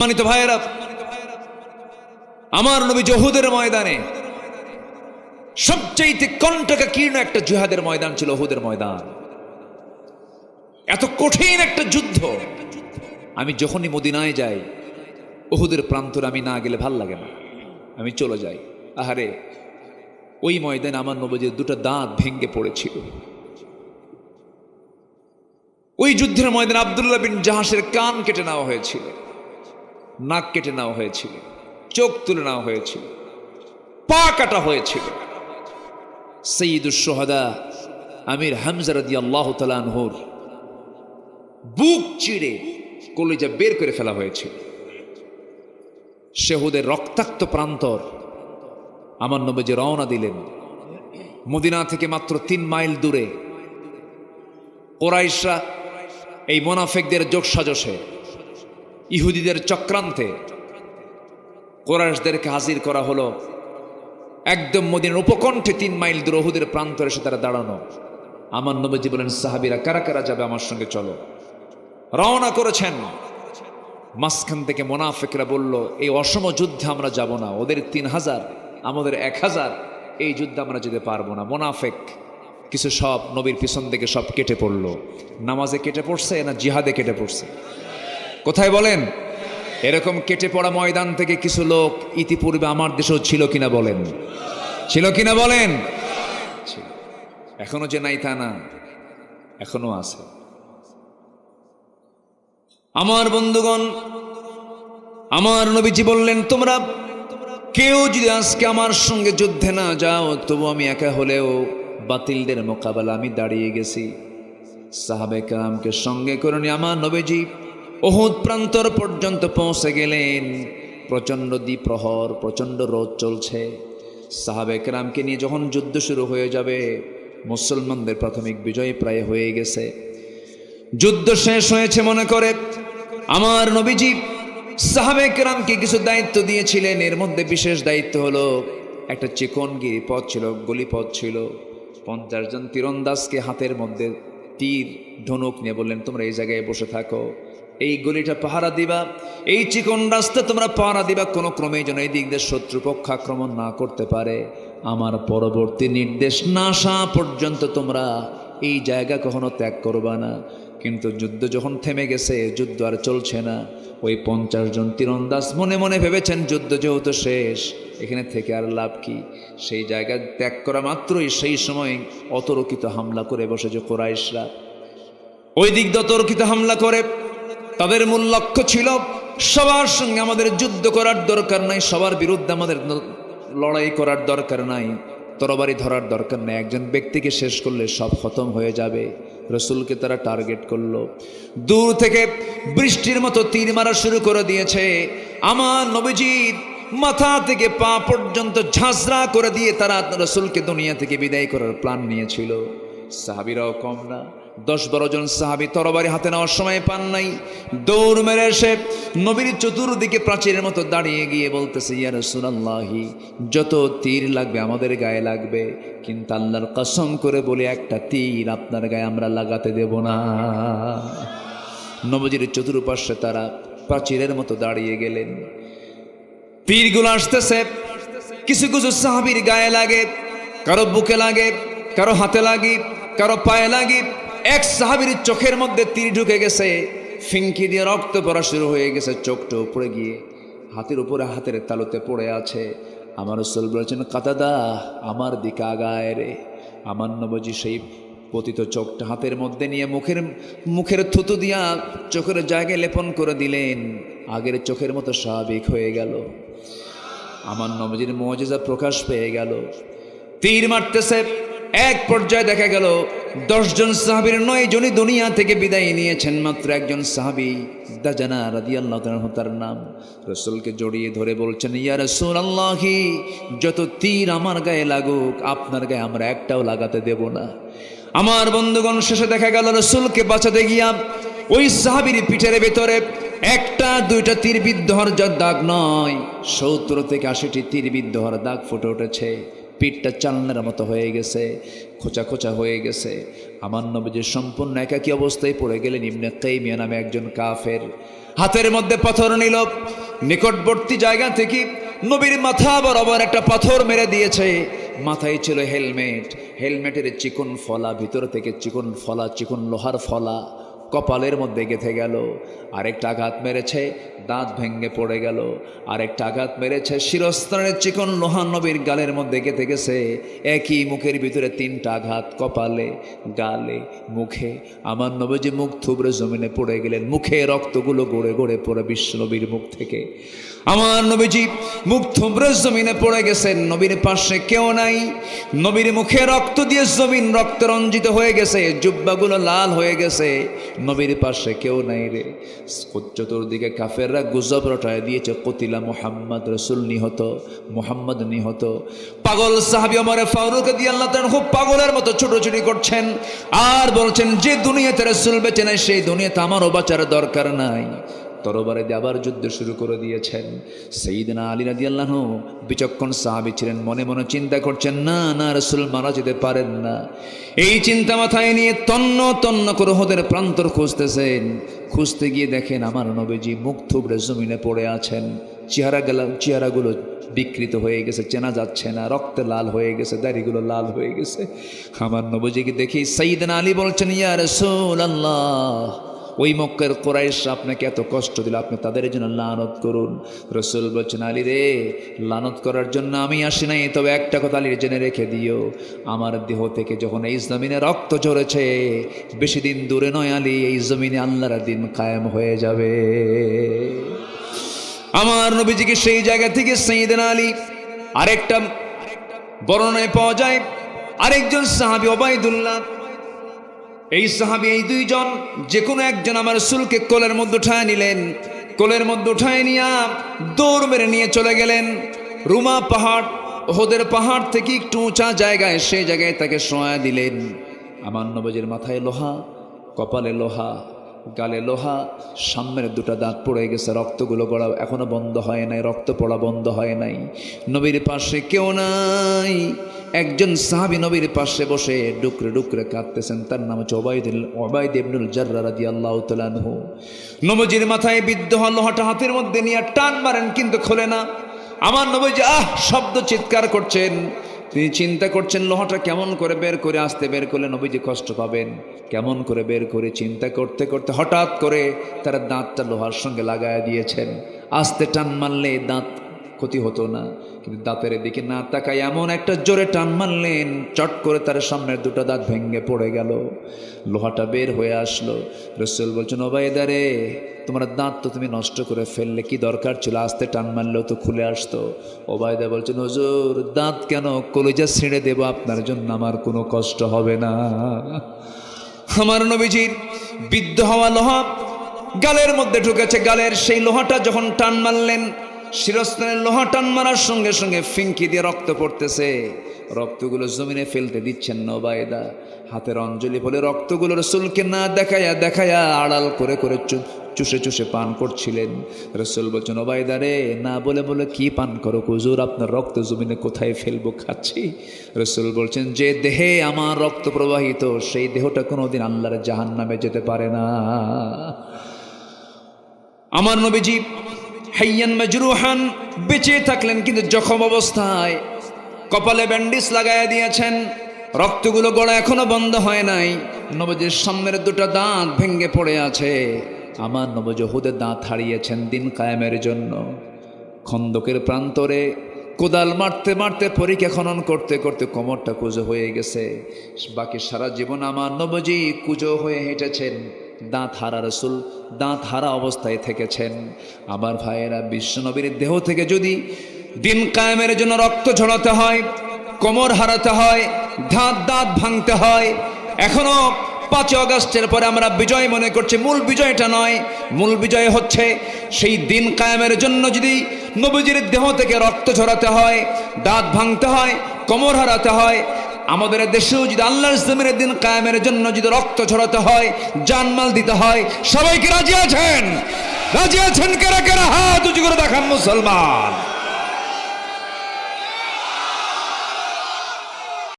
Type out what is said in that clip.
সম্মানিত ভাইয়েরা, আমার নবী জহুদের ময়দানে সবচাইতে কণ্ঠকা কীর্ণ একটা জিহাদের ময়দান ছিল ওহুদের ময়দান। এত কঠিন একটা যুদ্ধ। আমি যখনই মদিনায় যাই ওহুদের প্রান্তরে আমি না গেলে ভালো লাগে না। আমি চলে যাই। আহারে, ওই ময়দানে আমার নবীজির দুটো দাঁত ভেঙ্গে পড়েছিল। ওই যুদ্ধের ময়দানে আবদুল্লাহ বিন জাহাসের কান কেটে নেওয়া হয়েছিল। নাক কেটে নেওয়া হয়েছিল, চোখ তুলে নেওয়া হয়েছিল, পা কাটা হয়েছিল। সঈদুল সোহাদা আমির হামজা রাদি আল্লাহ তালানহুর বুক চিড়ে কলিজা বের করে ফেলা হয়েছিল। শেহুদের রক্তাক্ত প্রান্তর আমার নবীজি রওনা দিলেন। মদিনা থেকে মাত্র তিন মাইল দূরে। কোরাইশরা এই মোনাফেকদের যোগ সাজসে ইহুদিদের চক্রান্তে কোরাইশদেরকে হাজির করা হলো। একদম মদিনের উপকণ্ঠে তিন মাইল দূর ওহুদের প্রান্তরে এসে তারা দাঁড়ানো। আমার নবীজি বলেন, সাহাবিরা, কারা কারা যাবে আমার সঙ্গে? চলো। রওনা করেছেন। মাঝখান থেকে মোনাফেকরা বলল, এই অসম যুদ্ধে আমরা যাব না। ওদের তিন হাজার, আমাদের এক হাজার। এই যুদ্ধে আমরা যেতে পারব না। মোনাফেক কিছু সব নবীর পিছন থেকে সব কেটে পড়ল। নামাজে কেটে পড়ছে না জিহাদে কেটে পড়ছে? কোথায় বলেন? এরকম কেটে পড়া ময়দান থেকে কিছু লোক ইতিপূর্বে আমার দেশেও ছিল কিনা বলেন। ছিল কিনা বলেন। এখনও যে নাই তা না, এখনও আছে। আমার বন্ধুগণ, আমার নবীজি বললেন, তোমরা কেউ যদি আজকে আমার সঙ্গে যুদ্ধে না যাও, তবু আমি একা হলেও বাতিলদের মোকাবেলা আমি দাঁড়িয়ে গেছি। সাহাবে কালামকে সঙ্গে করে আমার নবীজি অহুদ প্রান্তর পর্যন্ত পৌঁছে গেলেন। প্রচণ্ড দ্বিপ্রহর, প্রচণ্ড রোদ চলছে। সাহাবে কালামকে নিয়ে যখন যুদ্ধ শুরু হয়ে যাবে, মুসলমানদের প্রাথমিক বিজয় প্রায় হয়ে গেছে। যুদ্ধ শেষ হয়েছে মনে করে। আমার নবীজি সাহাবে কেরামকে কিছু দায়িত্ব দিয়েছিলেন। এর মধ্যে বিশেষ দায়িত্ব হলো, একটা চিকন পথ ছিল গলিপথ ছিল। পঞ্চাশ জন তীরন্দাজকে হাতের মধ্যে তীর, ধনুক নিয়ে বললেন, তোমরা এই জায়গায় বসে থাকো। এই গলিটা পাহারা দিবা, এই চিকন রাস্তা তোমরা পাহারা দিবা, কোনো ক্রমে যেন এই দিক দিয়ে শত্রুপক্ষ আক্রমণ না করতে পারে। আমার পরবর্তী নির্দেশ না আসা পর্যন্ত তোমরা এই জায়গা কখনো ত্যাগ করবা না। কিন্তু যুদ্ধ যখন থেমে গেছে, যুদ্ধ আর চলছে না। ওই পঞ্চাশ জন তীরন্দাজ মনে মনে ভেবেছেন যুদ্ধ যেহেতু শেষ, এখানে থেকে আর লাভ কি? সেই জায়গা ত্যাগ করা মাত্রই সেই সময় অতর্কিত হামলা করে বসেছে কোরাইশরা। ওই দিক দিয়ে অতর্কিত হামলা করে তাদের মূল লক্ষ্য ছিল সবার সঙ্গে আমাদের যুদ্ধ করার দরকার নাই, সবার বিরুদ্ধে আমাদের লড়াই করার দরকার নাই, তরবারি ধরার দরকার নাই। একজন ব্যক্তিকে শেষ করলে সব খতম হয়ে যাবে, রসুলকে তারা টার্গেট করল। দূর থেকে বৃষ্টির মতো তীর মারা শুরু করে দিয়েছে। আমার নবীজির মাথা থেকে পা পর্যন্ত ঝাঁঝরা করে দিয়ে তারা রসুলকে দুনিয়া থেকে বিদায় করার প্ল্যান নিয়েছিল। সাহাবিরাও কম না। দশ বারো জন সাহাবি তরবারি হাতে নেওয়ার সময় পান নাই। দৌড় মেরে এসে নবীর চতুর্দিকে প্রাচীরের মতো দাঁড়িয়ে গিয়ে বলতেছে, ইয়া রসুলাল্লাহি, যত তীর লাগবে আমাদের গায়ে লাগবে, কিন্তু আল্লাহর কসম করে বলে একটা তীর আপনার গায়ে আমরা লাগাতে দেব না। নবজির চতুর্পাশে তারা প্রাচীরের মতো দাঁড়িয়ে গেলেন। তীরগুলো আসতেছে, কিছু কিছু সাহাবির গায়ে লাগে, কারও বুকে লাগে, কারও হাতে লাগি, কারও পায়ে লাগি। এক সাহাবির চোখের মধ্যে তীর ঢুকে গেছে। ফিঙ্কি দিয়ে রক্ত পড়া শুরু হয়ে গেছে চোখটা উপরে গিয়ে। হাতের উপরে হাতের তালুতে পড়ে আছে। আমার রসুল বলেছেন, কাতাদা, আমার দিকে আগায় রে। আমার নবজি সেই পতিত চোখটা হাতের মধ্যে নিয়ে মুখের মুখের থুতু দিয়া চোখের জায়গায় লেপন করে দিলেন। আগের চোখের মতো স্বাভাবিক হয়ে গেল। আমার নবজির মজেজা প্রকাশ পেয়ে গেল। তীর মারতেছে, এক পর্যায়ে দেখা গেল দশজন সাহাবির নয় জনই দুনিয়া থেকে বিদায় নিয়েছেন, মাত্র একজন সাহাবি, দাজানা রাদি আল্লাহ তার নাম। রসুলকে জড়িয়ে ধরে বলছেন, ইয়া রসুল আল্লাহি যত তীর আমার গায়ে লাগুক, আপনার গায়ে আমরা একটাও লাগাতে দেব না। আমার বন্ধুগণ, শেষে দেখা গেল রসুলকে বাঁচাতে গিয়া ওই সাহাবির পিঠের ভেতরে একটা, দুইটা তীর বিদ্ধ হওয়ার যা দাগ নয়, সত্তর থেকে আশিটি তীর বিদ্ধ হওয়ার দাগ ফুটে উঠেছে। পিঠটা চালনার মতো হয়ে গেছে, খোঁচা খোঁচা হয়ে গেছে। আমার নবীজি সম্পূর্ণ একাকী অবস্থায় পড়ে গেলেন ইবনে কাইমিয়া নামে একজন কাফের। হাতের মধ্যে পাথর নিল, নিকটবর্তী জায়গা থেকে নবীর মাথা বরাবর একটা পাথর মেরে দিয়েছে। মাথায় ছিল হেলমেট, হেলমেটের চিকন ফলা, ভিতর থেকে চিকন ফলা, চিকন লোহার ফলা, কপালের মধ্যে গেঁথে গেল। আরেকটা আঘাত মেরেছে দাঁত ভেঙে পড়ে গেল, আরেকটা আঘাত মেরেছে শিরস্থানের চিকন লোহান নবীর গালের মধ্যে গেঁথে গেছে। একই মুখের ভিতরে তিনটা আঘাত, কপালে, গালে, মুখে। আমার নবীজি মুখ থুবড়ে জমিনে পড়ে গেলেন, মুখে রক্তগুলো গড়ে গড়ে পড়ে বিশ্ব নবীর মুখ থেকে। আমার নবীজি মুখ থুবড়ে জমিনে পড়ে গেছেন, নবীর পাশে কেউ নাই। নবীর মুখে রক্ত দিয়ে জমিন রক্ত রঞ্জিত হয়ে গেছে, জুব্বাগুলো লাল হয়ে গেছে। নবীর পাশে কেউ নাই রে। চতুর্দিকে কাফেররা গুজব রটায় দিয়েছে, কতিলা মোহাম্মদ রসুল নিহত, মোহাম্মদ নিহত। পাগল সাহাবি অমরে ফারুকে দিয়ে আল্লাহ তেন খুব পাগলের মতো ছুটোছুটি করছেন আর বলছেন, যে দুনিয়াতে রসুল বেঁচে নেয় সেই দুনিয়াতে আমারও বাঁচার দরকার নাই। তরবারে আবার যুদ্ধ শুরু করে দিয়েছেন। সেইদিনা আলী রাদি আল্লাহ বিচক্ষণ সাহাবি ছিলেন, মনে মনে চিন্তা করছেন, না না, রসুল মারা যেতে পারেন না। এই চিন্তা মাথায় নিয়ে তন্ন তন্ন করে ওদের প্রান্তর খুঁজতেছেন। খুঁজতে গিয়ে দেখেন আমার নবীজি মুখ থুবড়ে জমিনে পড়ে আছেন। চেহারা গেল, চেহারাগুলো বিকৃত হয়ে গেছে, চেনা যাচ্ছে না, রক্তে লাল হয়ে গেছে, দাড়িগুলো লাল হয়ে গেছে। আমার নবীজিকে দেখি সাইদিন আলী বলছেন, ইয়া রসুল আল্লাহ ওই মক্কের কোরাইশ আপনাকে এত কষ্ট দিল, আপনি তাদের জন্য লানত করুন। রসুল বলছেন, আলী রে, লানত করার জন্য আমি আসি নাই, তবে একটা কথা আলীর জেনে রেখে দিও। আমার দেহ থেকে যখন এই জমিনে রক্ত ঝরেছে, বেশি দিন দূরে নয় আলী, এই জমিনে আল্লাহর দিন কায়েম হয়ে যাবে। আমার নবীজিকে সেই জায়গা থেকে সেইদিন আলী আরেকটা বর্ণনায় পাওয়া যায়? আরেকজন সাহাবি ওবায়দুল্লাহ এই সাহাবি, এই দুইজন যে কোনো একজন আমার রসুলকে কোলের মধ্যে উঠায় নিলেন। কোলের মধ্যে উঠায় নিয়া দৌড় মেরে নিয়ে চলে গেলেন। রুমা পাহাড়, ওহদের পাহাড় থেকে একটু উঁচা জায়গায়, সেই জায়গায় তাকে শোয়া দিলেন। আমার নবজের মাথায় লোহা, কপালে লোহা, গালে লোহা, সামনের দুটো দাঁত পড়ে গেছে, রক্তগুলো গড়া এখনও বন্ধ হয় নাই, রক্ত পড়া বন্ধ হয় নাই। নবীর পাশে কেউ নাই। একজন সাহাবি নবীর পাশে বসে ডুকরে ডুকরে কাঁদতেছেন। তার নাম হচ্ছে ওবায়দুল ওবায়দ ইবনুল জাররা রাদি আল্লাহ তালানহু নবজির মাথায় বিদ্ধ লোহাটা হাতের মধ্যে নিয়ে টান মারেন কিন্তু খোলে না। আমার নবজি, আহ! শব্দ চিৎকার করছেন। তিনি চিন্তা করছেন, লোহাটা কেমন করে বের করে আসতে বের করলে নবীজি কষ্ট পাবেন? কেমন করে বের করে চিন্তা করতে করতে হঠাৎ করে তারা দাঁতটা লোহার সঙ্গে লাগায় দিয়েছেন। আস্তে টান মারলে দাঁত ক্ষতি হতো না। কিন্তু দাঁতের দিকে না তাকায় এমন একটা জোরে টান মারলেন, চট করে তার সামনের দুটো দাঁত ভেঙে পড়ে গেল। লোহাটা বের হয়ে আসলো। রসুল বলছেন, ওবায়দারে, তোমার দাঁত তো তুমি নষ্ট করে ফেললে, কি দরকার ছিল? আস্তে টান মারলেও তো খুলে আসতো। ওবায়দা বলছেন, হজুর, দাঁত কেন কলেজা ছিঁড়ে দেবো? আপনার জন্য আমার কোনো কষ্ট হবে না। আমার নবীজির বিদ্ধ হওয়া লোহা গালের মধ্যে ঢুকেছে। গালের সেই লোহাটা যখন টান মারলেন শিরস্থানের লোহা টান মারার সঙ্গে সঙ্গে ফিঙ্কি দিয়ে রক্ত পড়তেছে। রক্তগুলো জমিনে ফেলতে দিচ্ছেন নবায়দা। হাতের অঞ্জলি বলে রক্তগুলো রসুলকে না দেখায়া দেখায়া আড়াল করে করে চুষে চুষে পান করছিলেন। রসুল বলছেন ওবায়দা রে, না বলে বলে কি পান করো? হুজুর, আপনার রক্ত জমিনে কোথায় ফেলব, খাচ্ছি? রসুল বলছেন, যে দেহে আমার রক্ত প্রবাহিত, সেই দেহটা কোনোদিন আল্লাহর জাহান নামে যেতে পারে না। আমার নবীজি হাইয়ান মাজরুহান, বেঁচে থাকলেন কিন্তু জখম অবস্থায়। কপালে ব্যান্ডিস লাগায় দিয়েছেন, রক্তগুলো গড়া এখনও বন্ধ হয় নাই। নবজির সামনের দুটো দাঁত ভেঙ্গে পড়ে আছে। আমার নবজহুদের দাঁত হারিয়েছেন দিন কায়েমের জন্য। খন্দকের প্রান্তরে কোদাল মারতে মারতে পরীক্ষা খনন করতে করতে কোমরটা কুজো হয়ে গেছে। বাকি সারা জীবন আমার নবজি কুজো হয়ে হেঁটেছেন। দাঁত হারা রসুল দাঁত হারা অবস্থায় থেকেছেন। আমার ভাইয়েরা, বিশ্বনবীর দেহ থেকে যদি দিন কায়েমের জন্য রক্ত ঝরাতে হয়, কোমর হারাতে হয় ধাঁত দাঁত ভাঙতে হয়, এখনও পাঁচই অগস্টের পরে আমরা বিজয় মনে করছি, মূল বিজয়টা নয়, মূল বিজয় হচ্ছে সেই দিন কায়েমের জন্য যদি নবীজির দেহ থেকে রক্ত ঝরাতে হয়, দাঁত ভাঙতে হয়, কোমর হারাতে হয় আমাদের দেশেও যদি আল্লাহ জমিনের দিন কায়েমের জন্য যদি রক্ত ছড়াতে হয়, জানমাল দিতে হয় সবাইকে রাজি আছেন? রাজি আছেন কেরা কেরা? হাত উঁচু করে দেখান মুসলমান।